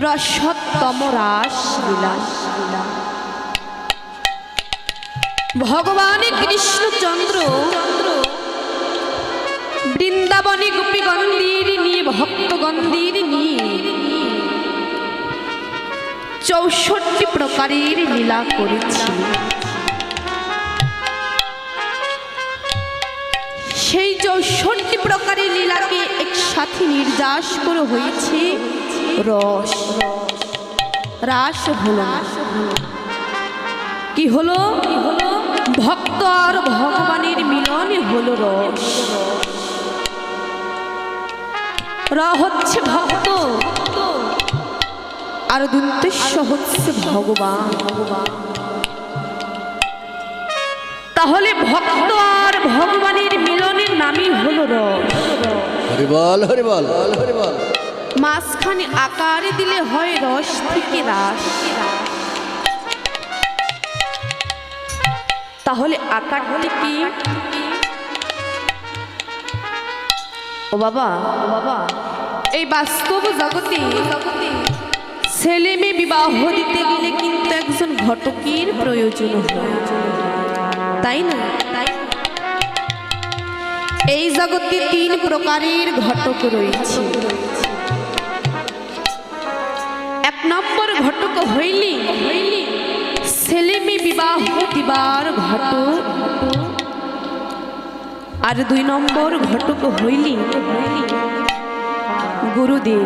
রসত্তম রাস লীলা। ভগবান কৃষ্ণচন্দ্র বৃন্দাবনী গোপীগন্ধির নিয়ে ভক্তগন্ধির নিয়ে চৌষট্টি প্রকারের লীলা করেছিল সেই চৌষট্টি প্রকারের লীলাকে একসাথে নির্যাস করে হয়েছে। রস রাস কি হলো? ভক্ত আর ভগবানের মিলনে হলো রস। র হচ্ছে ভক্ত, আর দুন্তেশ্ব হচ্ছে ভগবান। তাহলে ভক্ত আর ভগবানের মিলনের নামই হলো রস। হরি বল হরি বল বল। মাঝখানে আকারে দিলে হয় রস থেকে রাস। তাহলে আকার হলে কি? ও বাবা ও বাবা, এই বাস্তব জগতে জগতে ছেলে মেয়ে বিবাহ দিতে গেলে কিন্তু একজন ঘটকের প্রয়োজন তাই না? তাই এই জগতে তিন প্রকারের ঘটক রয়েছে। নম্বর ঘটক হইলি হইলি ছেলে বিবাহ দিবার ঘটক। আর দুই নম্বর ঘটক হইলি, গুরুদেব।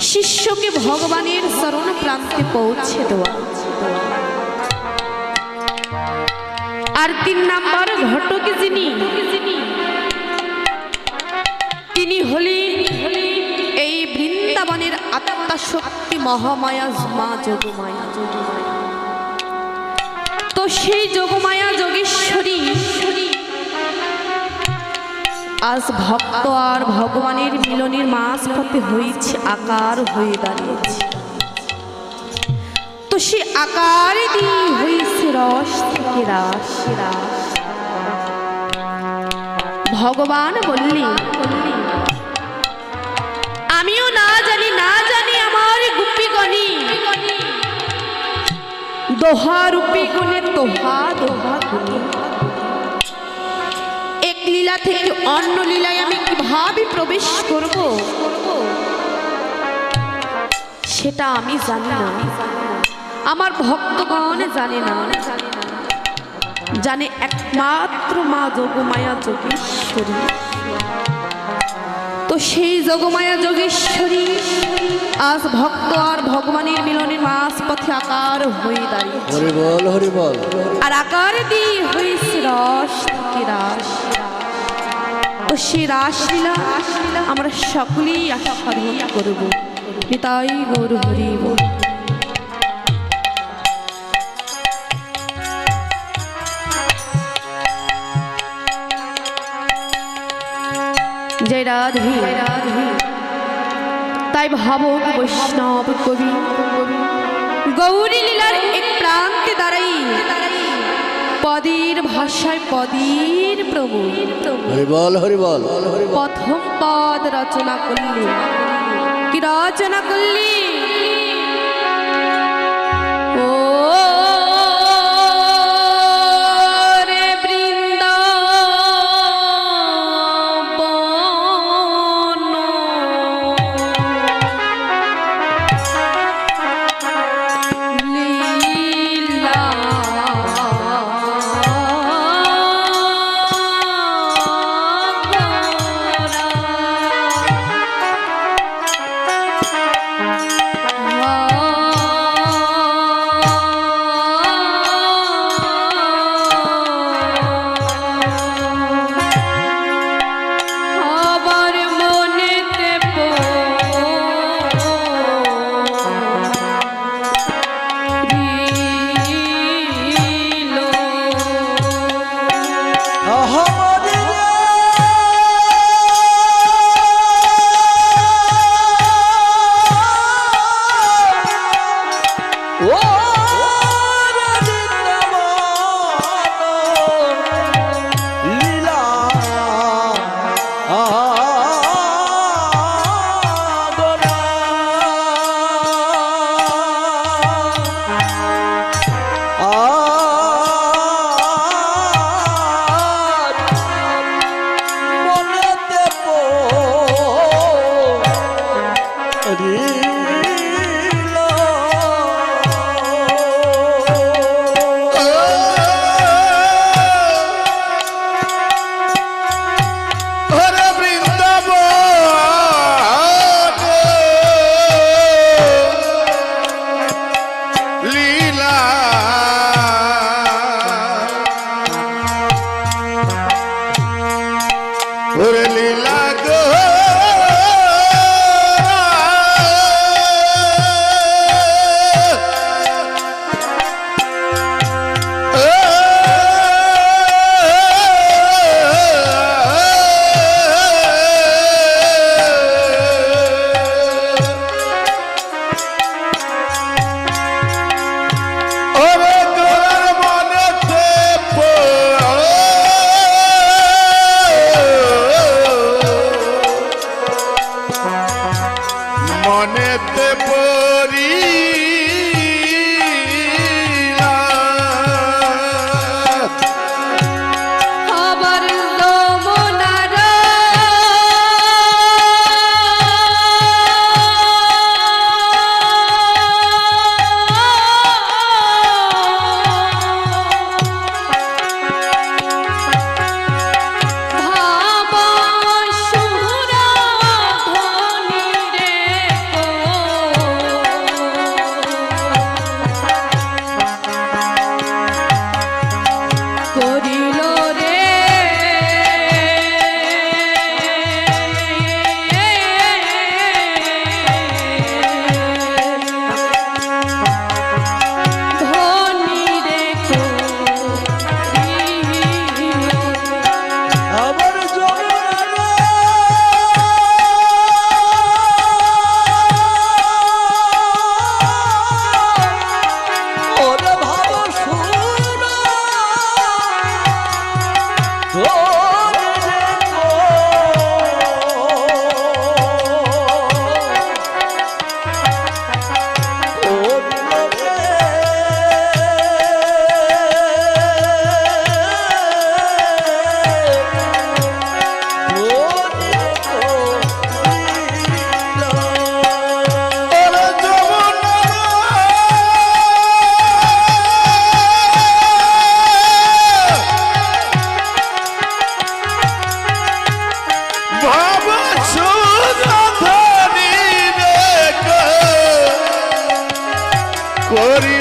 শিষ্যকে ভগবানের চরণ প্রান্তে পৌঁছে দেওয়া। আর তিন নাম্বার ঘটক যিনি, তিনি হলেন শক্তি মহামায়া, মা যোগমায়া যোগমায়া। তো সেই যোগমায়া যোগেশ্বরী, আজ ভক্ত আর ভগবানের মিলনের মাস পথে হয়েছে আকার হয়ে দাঁড়িয়েছে। তো সে আকারে দিয়ে হয়েছে রস থেকে রাস রাস। ভগবান বললি দোহা রূপী গুণে তোহা, দোহা গুণে। এক লীলা থেকে অন্য লীলায় আমি কীভাবে প্রবেশ করব? সেটা আমি জানি না। আমার ভক্তগণ জানে না। জানে একমাত্র মা যোগমায়া যোগেশ্বরী। সেই যোগমায়া যোগেশ্বরী। আজ ভক্ত আর ভগবানের মিলনের মাস পথে আকার হয়ে দাঁড়িয়ে হরি বল হরি বল। আর আকার দিয়ে হয়েছে রস থেকে রাস। তো সেই রাসলীলা আমরা সকলেই আশা করব। নিতাই গৌর হরি বল। জয় রাধি। তাই ভাবুক বৈষ্ণব কবি। গৌরী লীলার এক প্রান্তে দাঁড়াই। পদের ভাষায় পদের প্রভু। হরি বল হরি বল হরি বল প্রথম পদ রচনা করলি। কি রচনা করলি?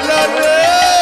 la la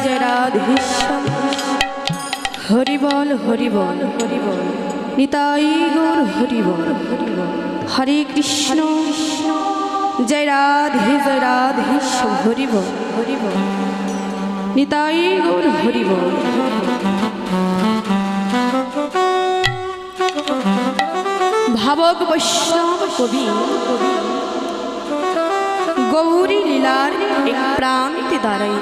রাজা রাধেশ্বর হরিবল হরিবল হরিবল। নিতাই হরিবল হরিবল। হরে কৃষ্ণ। জয় রাধে, জয় রাধেশ্বর হরিবল হরিবল। নিতাই গোর, হরিবল। ভাবক বৈষ্ণব কবি। গৌরী লীলার প্রাণ দাঁড়াই দাঁড়াই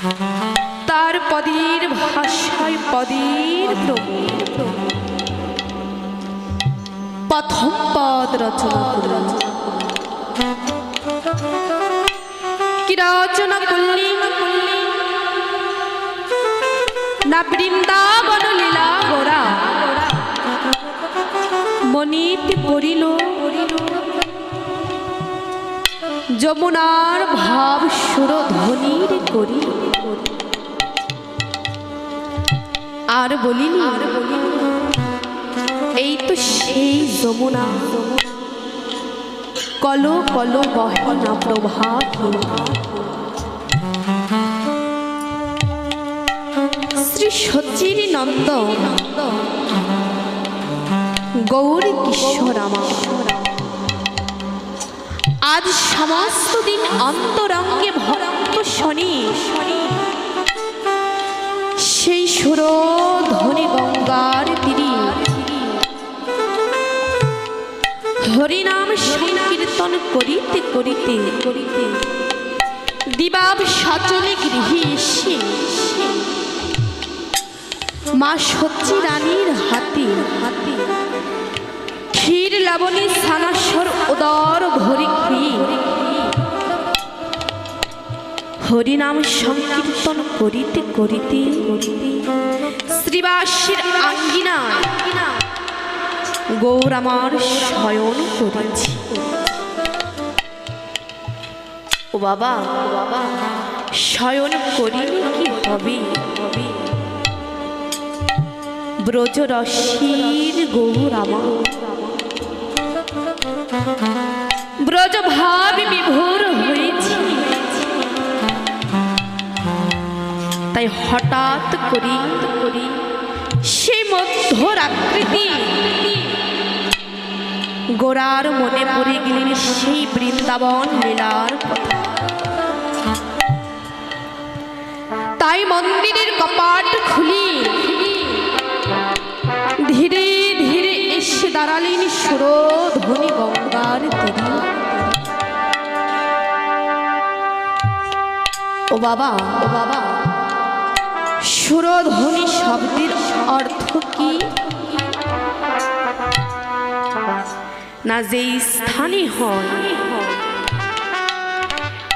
তার পদের ভাষায় পদের প্রথম পদ রচনা কি রচনা করলেন? না বৃন্দাবন লীলা গোরা মনিতে পড়িল। যমুনার ভাব সুর ধ্বনির করি। আর বলিনি? আর বলিনি এই তো সেই যমুনা। কল কল বহে না প্রভাব শ্রী সচির নন্দ গৌর কিশোর আজ সমস্ত দিন অন্তরঙ্গে ভক্ত শনি। সেই সুর ধ্বনি গঙ্গার তীরে। হরিনাম সংকীর্তন করিতে করিতে করিতে দিবাব সচলে গৃহে এসে। মা সচ্চি রানীর হাতে। হাতে ক্ষীর লাবণী সানাস্বর উদর ভরি ক্ষীর হরিনাম সংকীর্তন করিতে করিতে শ্রীবাসীর আঙ্গিনা গৌর আমার শয়ন করেছি। ও বাবা বাবা শয়ন করিলে কি হবে? ব্রজরসীর গৌর আমার। ব্রজ ভাবে বিভোর তাই হঠাৎ করি করি সে মধ্যরাত্রিতে গোড়ার মনে পড়ে গেলেন সেই বৃন্দাবন লীলার তাই মন্দিরের কপাট খুলি। ধীরে ধীরে এসে দাঁড়ালেন সুরধ্বনি গঙ্গার তীরে। ও বাবা ও বাবা। সুরধ্বনি শব্দের অর্থ কি? না যেই স্থানে হয়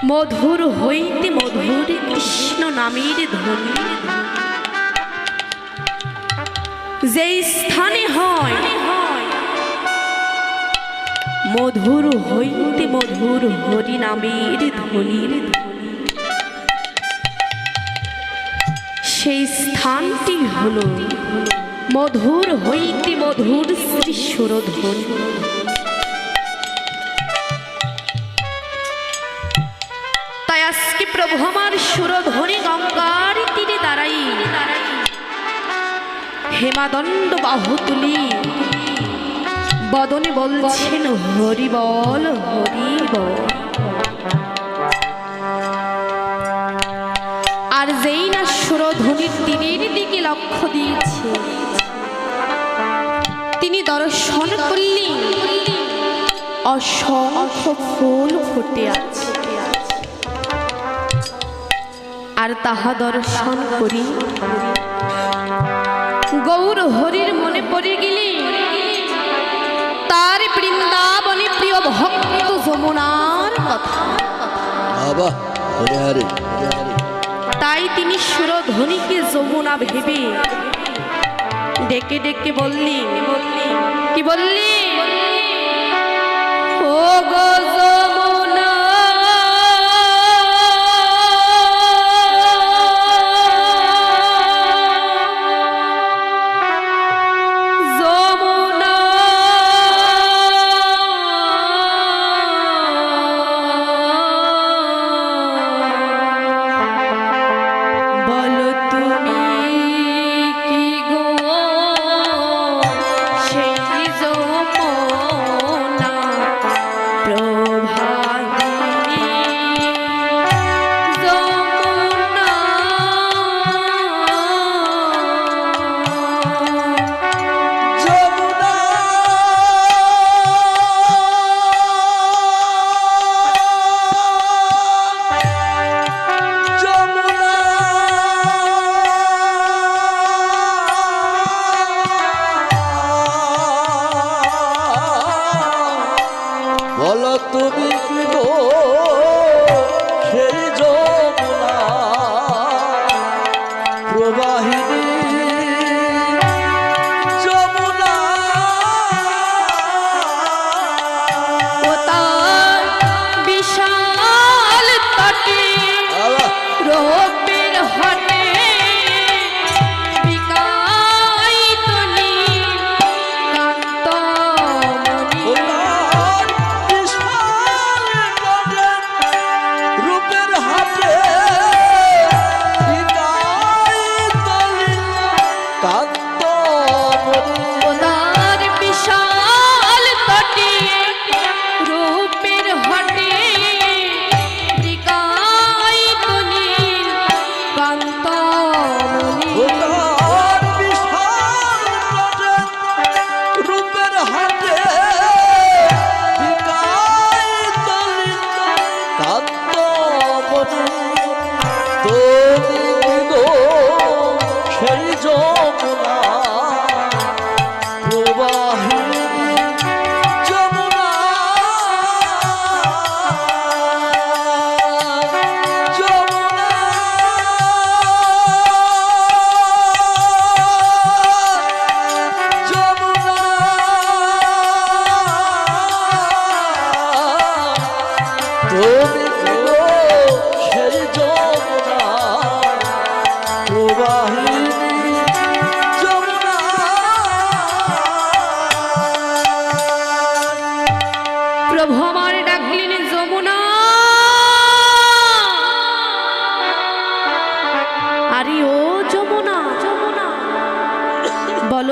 মধুর হইতে মধুর কৃষ্ণ নামের ধ্বনি। যেই স্থানে হয় মধুর হইতে মধুর হরি নামের ধ্বনির ধ্বনি। সেই স্থানটি হল মধুর হইতে মধুর শ্রী সুরধ্বনি তাই আজকে প্রভু আমার সুরধ্বনি গঙ্গার তীরে দাঁড়াই। হেমাদণ্ড বাহু তুলি। বদনে বলছেন হরি বল হরি বল সুরধ্বনির তীরের দিকে লক্ষ্য দিয়েছে। তিনি দর্শন করলেন। অসংখ্য ফুল ফুটে আছে। আর তাহা দর্শন করি। গৌর হরির মনে পড়ে গেলে, তার বৃন্দাবনে প্রিয় ভক্ত যমুনার কথা। বাবা হরে হরে হরে হরে। তাই তিনি সুরধ্বনিকে যমুনা ভেবে ডেকে ডেকে বললি বললি কি বললি? ও গো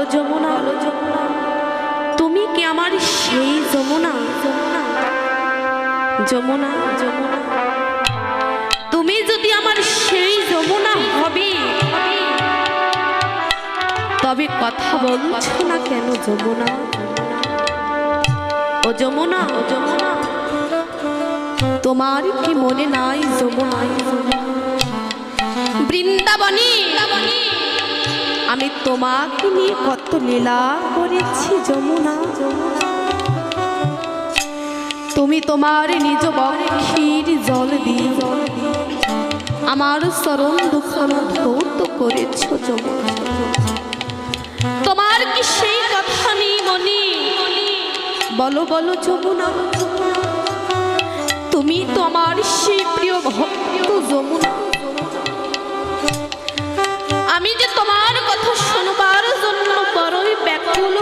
বলো যমুনা। তুমি কি আমার সেই যমুনা? যমুনা যমুনা। তুমি যদি আমার সেই যমুনা হবে, তবে কথা বলছো না কেন যমুনা? ও যমুনা ও যমুনা। তোমার কি মনে নাই যমুনা? বৃন্দাবনী আমি তোমাকে নিয়ে কত লীলা করেছি, যমুনা। তুমি তোমার নিজ বক্ষীর জল দিয়ে আমার চরণ দুখানা ধৌত করেছ, যমুনা। তোমার কি সেই কথা নেই মনে? বলো বলো, যমুনা। তুমি তো আমার সেই প্রিয় ভক্ত, যমুনা। আমি যে তোমার কথা শুনবার জন্য বড়ই ব্যাকুল।